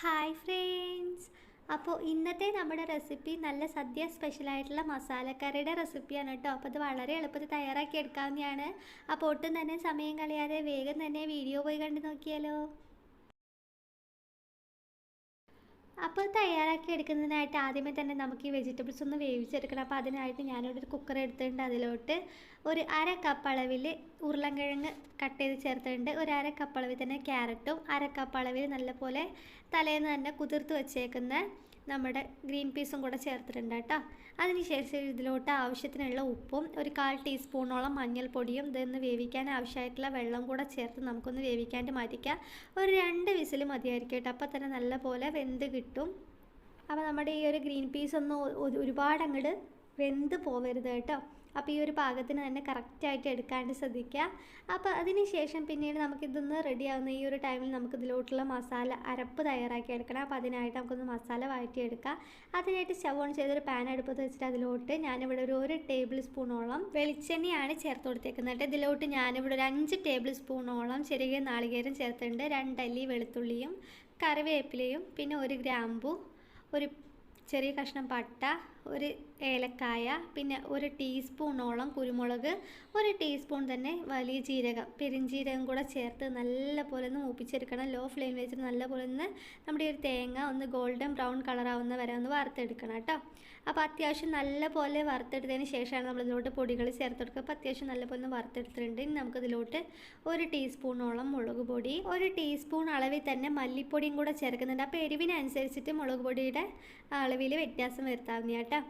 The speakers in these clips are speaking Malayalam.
ഹായ് ഫ്രണ്ട്സ് അപ്പോൾ ഇന്നത്തെ നമ്മുടെ റെസിപ്പി നല്ല സദ്യ സ്പെഷ്യലായിട്ടുള്ള മസാലക്കറിയുടെ റെസിപ്പിയാണ് കേട്ടോ. അപ്പോൾ അത് വളരെ എളുപ്പത്തിൽ തയ്യാറാക്കി എടുക്കാവുന്നതാണ്. അപ്പോൾ ഒട്ടും തന്നെ സമയം കളയാതെ വേഗം തന്നെ വീഡിയോ പോയി കണ്ടു നോക്കിയാലോ. അപ്പോൾ തയ്യാറാക്കി എടുക്കുന്നതിനായിട്ട് ആദ്യമേ തന്നെ നമുക്ക് ഈ വെജിറ്റബിൾസ് ഒന്ന് വേവിച്ചെടുക്കണം. അപ്പോൾ അതിനായിട്ട് ഞാനിവിടെ ഒരു കുക്കർ എടുത്തിട്ടുണ്ട്. അതിലോട്ട് ഒരു അര കപ്പ് അളവിൽ ഉരുളൻകിഴങ്ങ് കട്ട് ചെയ്ത് ചേർത്തിട്ടുണ്ട്. ഒരു അര കപ്പ് അളവിൽ തന്നെ ക്യാരറ്റും അര കപ്പ് അളവിൽ നല്ലപോലെ തലേന്ന് തന്നെ കുതിർത്ത് വെച്ചേക്കുന്ന നമ്മുടെ ഗ്രീൻ പീസും കൂടെ ചേർത്തിട്ടുണ്ട് കേട്ടോ. അതിനുശേഷം ഇതിലോട്ട് ആവശ്യത്തിനുള്ള ഉപ്പും ഒരു കാൽ ടീസ്പൂണോളം മഞ്ഞൾപ്പൊടിയും ഇതൊന്ന് വേവിക്കാൻ ആവശ്യമായിട്ടുള്ള വെള്ളം കൂടെ ചേർത്ത് നമുക്കൊന്ന് വേവിക്കാണ്ട് മാറ്റിക്കാം. ഒരു രണ്ട് വിസിൽ മതിയായിരിക്കും കേട്ടോ. അപ്പോൾ തന്നെ നല്ലപോലെ വെന്ത് കിട്ടും. അപ്പോൾ നമ്മുടെ ഈ ഒരു ഗ്രീൻ പീസ് ഒന്ന് ഒരുപാട് അങ്ങോട്ട് വെന്ത് പോവരുത് കേട്ടോ. അപ്പോൾ ഈ ഒരു പാകത്തിന് തന്നെ കറക്റ്റായിട്ട് എടുക്കാണ്ട് ശ്രദ്ധിക്കുക അപ്പോൾ അതിന് ശേഷം പിന്നീട് നമുക്കിതൊന്ന് റെഡിയാവുന്ന ഈ ഒരു ടൈമിൽ നമുക്ക് ഇതിലോട്ടുള്ള മസാല അരപ്പ് തയ്യാറാക്കി എടുക്കണം. അപ്പോൾ അതിനായിട്ട് നമുക്കൊന്ന് മസാല വഴറ്റിയെടുക്കാം. അതിനായിട്ട് സ്റ്റവ് ഓൺ ചെയ്തൊരു പാൻ അടുപ്പത്ത് വെച്ചിട്ട് അതിലോട്ട് ഞാനിവിടെ ഒരു ഒരു ടേബിൾ സ്പൂണോളം വെളിച്ചെണ്ണയാണ് ചേർത്ത് കൊടുത്തേക്കുന്നത്. ഇതിലോട്ട് ഞാനിവിടെ ഒരു അഞ്ച് ടേബിൾ സ്പൂണോളം ചെറിയ നാളികേരം ചേർത്തിട്ടുണ്ട്. രണ്ടല്ലി വെളുത്തുള്ളിയും കറിവേപ്പിലയും പിന്നെ ഒരു ഗ്രാമ്പു ഒരു ചെറിയ കഷ്ണം പട്ട ഒരു ഏലക്കായ പിന്നെ ഒരു ടീസ്പൂണോളം കുരുമുളക് ഒരു ടീസ്പൂൺ തന്നെ വലിയ ജീരകം. പെരിഞ്ജീരകം കൂടെ ചേർത്ത് നല്ല പോലെ ഒന്ന് മൂപ്പിച്ചെടുക്കണം. ലോ ഫ്ലെയിം വെച്ചിട്ട് നല്ല പോലെ ഒന്ന് നമ്മുടെ ഒരു തേങ്ങ ഒന്ന് ഗോൾഡൻ ബ്രൗൺ കളറാവുന്ന വരെ ഒന്ന് വറുത്തെടുക്കണം കേട്ടോ. അപ്പോൾ അത്യാവശ്യം നല്ല പോലെ വറുത്തെടുത്തതിന് ശേഷമാണ് നമ്മൾ ഇതിലോട്ട് പൊടികൾ ചേർത്ത് കൊടുക്കുക അപ്പോൾ അത്യാവശ്യം നല്ല പോലെ ഒന്ന് വറുത്തെടുത്തിട്ടുണ്ട്. ഇനി നമുക്കിതിലോട്ട് ഒരു ടീസ്പൂണോളം മുളക് പൊടി ഒരു ടീസ്പൂൺ അളവിൽ തന്നെ മല്ലിപ്പൊടിയും കൂടെ ചേർക്കുന്നുണ്ട്. അപ്പോൾ എരിവിനനുസരിച്ചിട്ട് മുളക് പൊടിയുടെ അളവിൽ വ്യത്യാസം വരുത്താവുന്ന കേട്ടോ.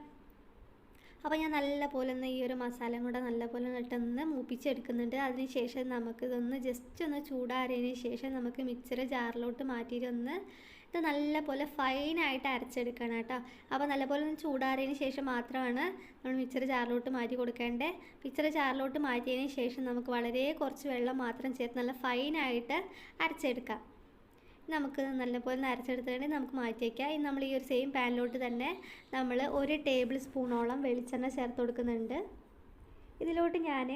അപ്പോൾ ഞാൻ നല്ല പോലെ ഒന്ന് ഈ ഒരു മസാലയും കൂടെ നല്ല പോലെ ഇട്ടൊന്ന് മൂപ്പിച്ചെടുക്കുന്നുണ്ട്. അതിന് ശേഷം നമുക്കിതൊന്ന് ജസ്റ്റ് ഒന്ന് ചൂടാറിയതിന് ശേഷം നമുക്ക് മിക്സർ ജാറിലോട്ട് മാറ്റിയിട്ട് ഒന്ന് ഇത് നല്ലപോലെ ഫൈനായിട്ട് അരച്ചെടുക്കണം കേട്ടോ. അപ്പോൾ നല്ലപോലെ ഒന്ന് ചൂടാറിയതിന് ശേഷം മാത്രമാണ് നമ്മൾ മിക്സർ ജാറിലോട്ട് മാറ്റി കൊടുക്കേണ്ടത്. മിക്സർ ജാറിലോട്ട് മാറ്റിയതിന് ശേഷം നമുക്ക് വളരെ കുറച്ച് വെള്ളം മാത്രം ചേർത്ത് നല്ല ഫൈനായിട്ട് അരച്ചെടുക്കാം. നമുക്ക് നല്ലപോലെ നരച്ചെടുത്തിട്ട് നമുക്ക് മാറ്റി വയ്ക്കാം ഇനി നമ്മൾ ഈ ഒരു സെയിം പാനിലോട്ട് തന്നെ നമ്മൾ ഒരു ടേബിൾ സ്പൂണോളം വെളിച്ചെണ്ണ ചേർത്ത് കൊടുക്കുന്നുണ്ട്. ഇതിലോട്ട് ഞാൻ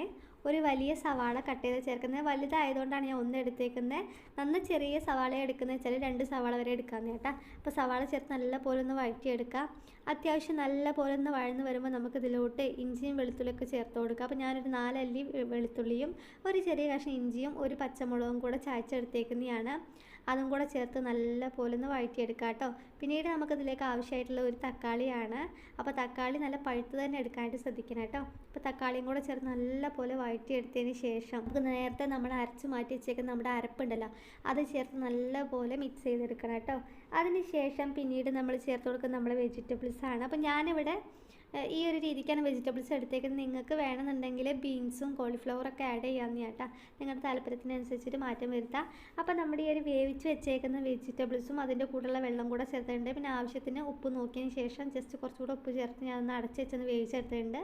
ഒരു വലിയ സവാള കട്ട് ചെയ്ത് ചേർക്കുന്നത്. വലുതായതുകൊണ്ടാണ് ഞാൻ ഒന്ന് എടുത്തേക്കുന്നത്. നന്ന ചെറിയ സവാള എടുക്കുന്നത് വെച്ചാൽ രണ്ട് സവാള വരെ എടുക്കാമെന്ന് കേട്ടോ. അപ്പോൾ സവാള ചേർത്ത് നല്ല പോലെ ഒന്ന് വഴറ്റിയെടുക്കാം. അത്യാവശ്യം നല്ല പോലെ ഒന്ന് വഴന്ന് വരുമ്പോൾ നമുക്ക് ഇതിലോട്ട് ഇഞ്ചിയും വെളുത്തുള്ളിയൊക്കെ ചേർത്ത് കൊടുക്കാം. അപ്പോൾ ഞാനൊരു നാലല്ലി വെളുത്തുള്ളിയും ഒരു ചെറിയ കഷ്ണം ഇഞ്ചിയും ഒരു പച്ചമുളകും കൂടെ ചായച്ചെടുത്തേക്കുന്നതാണ് അതും കൂടെ ചേർത്ത് നല്ല പോലെ ഒന്ന് വഴറ്റിയെടുക്കുക കേട്ടോ. പിന്നീട് നമുക്കിതിലേക്ക് ആവശ്യമായിട്ടുള്ള ഒരു തക്കാളിയാണ്. അപ്പോൾ തക്കാളി നല്ല പഴുത്ത് തന്നെ എടുക്കാനായിട്ട് ശ്രദ്ധിക്കണം കേട്ടോ. അപ്പോൾ തക്കാളിയും കൂടെ ചേർത്ത് നല്ല പോലെ വഴറ്റിയെടുത്തതിന് ശേഷം നമുക്ക് നേരത്തെ നമ്മൾ അരച്ച് മാറ്റി വെച്ചേക്കുന്ന നമ്മുടെ അരപ്പുണ്ടല്ലോ അത് ചേർത്ത് നല്ല പോലെ മിക്സ് ചെയ്തെടുക്കണം കേട്ടോ. അതിന് ശേഷം പിന്നീട് നമ്മൾ ചേർത്ത് കൊടുക്കുന്ന നമ്മുടെ വെജിറ്റബിൾസ് ആണ്. അപ്പോൾ ഞാനിവിടെ ഈ ഒരു രീതിക്കാണ് വെജിറ്റബിൾസ് എടുത്തേക്കുന്നത്. നിങ്ങൾക്ക് വേണമെന്നുണ്ടെങ്കിൽ ബീൻസും കോളിഫ്ലവറൊക്കെ ആഡ് ചെയ്യാമെന്ന് കേട്ടോ. നിങ്ങളുടെ താല്പര്യത്തിനനുസരിച്ചിട്ട് മാറ്റം വരുത്താം. അപ്പോൾ നമ്മുടെ ഈ ഒരു വേവിച്ച് വെച്ചേക്കുന്ന വെജിറ്റബിൾസും അതിന്റെ കൂടെയുള്ള വെള്ളം കൂടെ ചേർത്തിട്ടുണ്ട്. പിന്നെ ആവശ്യത്തിന് ഉപ്പ് നോക്കിയതിന് ശേഷം ജസ്റ്റ് കുറച്ചുകൂടെ ഉപ്പ് ചേർത്ത് ഞാൻ ഒന്ന് അടച്ച് വെച്ചൊന്ന് വേവിച്ചെടുത്തിട്ടുണ്ട്.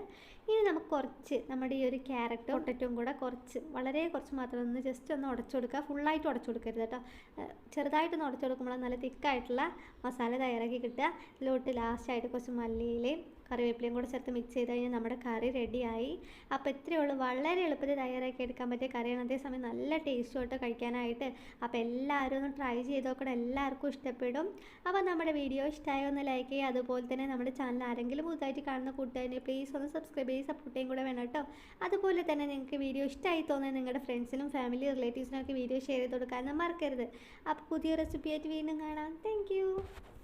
ഇനി നമുക്ക് കുറച്ച് നമ്മുടെ ഈ ഒരു ക്യാരറ്റും പൊട്ടറ്റും കൂടെ കുറച്ച് വളരെ കുറച്ച് മാത്രം ഒന്ന് ജസ്റ്റ് ഒന്ന് ഉടച്ചു കൊടുക്കുക. ഫുള്ളായിട്ട് ഉടച്ചു കൊടുക്കരുത് കേട്ടോ. ചെറുതായിട്ടൊന്ന് ഉടച്ചു കൊടുക്കുമ്പോൾ നല്ല തിക്കായിട്ടുള്ള മസാല തയ്യാറാക്കി കിട്ടുക. ഇതിലോട്ട് ലാസ്റ്റായിട്ട് കുറച്ച് മല്ലിയിലയും കറിവേപ്പിലയും കൂടെ ചേർത്ത് മിക്സ് ചെയ്ത് കഴിഞ്ഞാൽ നമ്മുടെ കറി റെഡിയായി അപ്പോൾ ഇത്രയേ ഉള്ളൂ. വളരെ എളുപ്പത്തിൽ തയ്യാറാക്കി എടുക്കാൻ പറ്റിയ കറിയാണ്. അതേസമയം നല്ല ടേസ്റ്റുമായിട്ട് കഴിക്കാനായിട്ട്. അപ്പോൾ എല്ലാവരും ഒന്ന് ട്രൈ ചെയ്ത് നോക്കണം. എല്ലാവർക്കും ഇഷ്ടപ്പെടും. അപ്പോൾ നമ്മുടെ വീഡിയോ ഇഷ്ടമായോ ഒന്ന് ലൈക്ക് ചെയ്യുക. അതുപോലെ തന്നെ നമ്മുടെ ചാനൽ ആരെങ്കിലും പുതുതായിട്ട് കാണുന്ന കൂട്ടുകാരനെ പ്ലീസ് ഒന്ന് സബ്സ്ക്രൈബ് ചെയ്ത് സപ്പോർട്ട് കൂടെ വേണം കേട്ടോ. അതുപോലെ തന്നെ നിങ്ങൾക്ക് വീഡിയോ ഇഷ്ടമായി തോന്നുന്നത് നിങ്ങളുടെ ഫ്രണ്ട്സിനും ഫാമിലി റിലേറ്റീവ്സിനും ഒക്കെ വീഡിയോ ഷെയർ ചെയ്ത് കൊടുക്കാൻ മറക്കരുത്. അപ്പോൾ പുതിയ റെസിപ്പിയായിട്ട് വീണ്ടും കാണാം. താങ്ക്